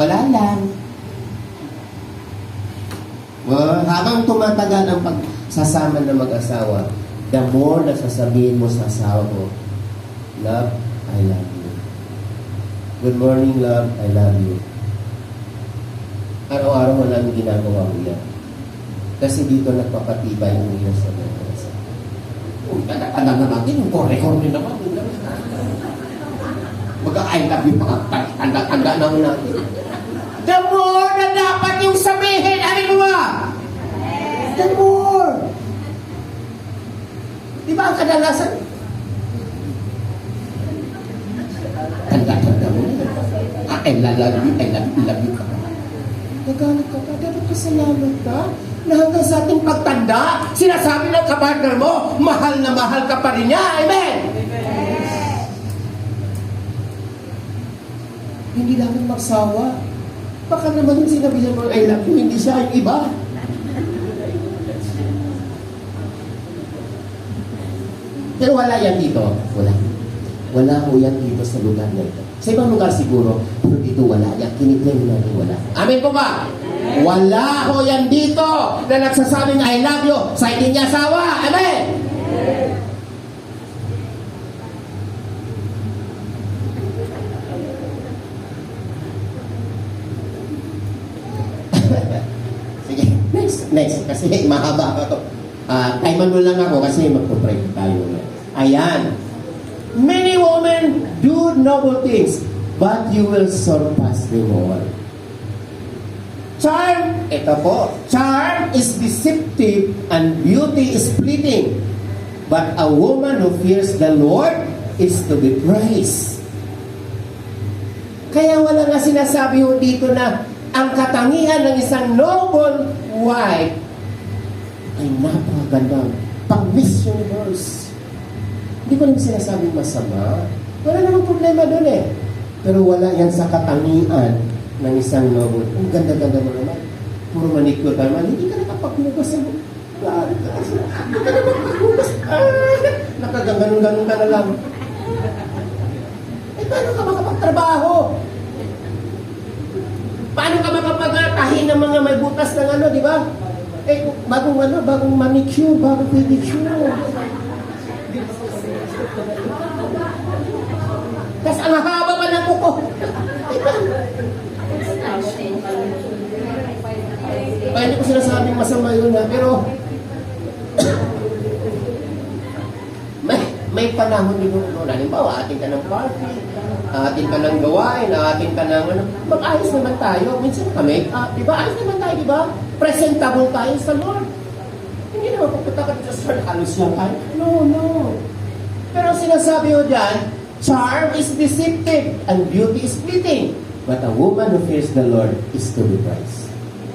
Wala lang. Well, habang tumatagal ang pagsasama ng mag-asawa, the more na sasabihin mo sa asawa mo, Love, I love you. Good morning, love, I love you. Araw-araw mo namin ginagawa ko yan. Kasi dito nagpapatibay ang iyong sa mga asawa. Uy, tanda na natin yung kore-kore naman. Mag-I love you pa tanda-tanda naman natin. The more na dapat yung sabihin, alin mo? The more. Di ba ang kadalasan? Tanda-tanda mo. Ah, I love you, I love you, love you ka. Nagalit ka pa, dapat pasalamat ka. Na hanggang sa ating pagtanda, sinasabi ng kapartner mo, mahal na mahal ka pa rin niya. Amen? Hindi namin magsawa. Baka naman yung sinabi niya mo, I love you, hindi siya yung iba. Pero wala yan dito. Wala. Wala ho yan dito sa lugar na ito. Sa ibang lugar siguro, pero dito wala yan. Kiniklaim natin wala. Amen po ba? Wala ho yan dito na nagsasabing I love you sa hindi niya asawa. Amen? Sige, next, next. Kasi mahaba pa to. Ah, time mo lang ako kasi magpo-pray tayo. Ayan. Many women do noble things, but you will surpass them all. Charm, ito po, charm is deceptive and beauty is fleeting. But a woman who fears the Lord is to be praised. Kaya wala nga sinasabi ho dito na ang katangian ng isang noble wife ay napakagandang pang Miss Universe. Hindi ko naman sinasabing masama. Wala namang problema doon eh. Pero wala yan sa katangian ng isang noble. Ang ganda-ganda mo naman. Puro manicure ka naman. Hindi ka nakapaghugas sa Klaro ka. Hindi ka nakapaghugas. Ah, nakaganon-ganon ka na lang. Eh, paano ka makapagtrabaho? Paano ka makapagtahin ng mga may butas ng ano, di ba? Eh, bagong ano, bagong manicure, bagong pedicure. Tapos ang haba pa ng kuko. Kaya hindi ko sinasabing masama yun ha, pero may, may panahon din ano, halimbawa, atin ka ng party, atin ka ng gawain, atin ka ng ano, mag-ayos naman tayo. Minsan kami, ah, di ba, ayos naman tayo, di ba? Presentable tayo sa Lord. Hindi naman pupunta ka dito Lord, halos lang tayo. No, no. Pero sinasabi ko dyan, charm is deceptive and beauty is fleeting. But a woman who fears the Lord is to be prized.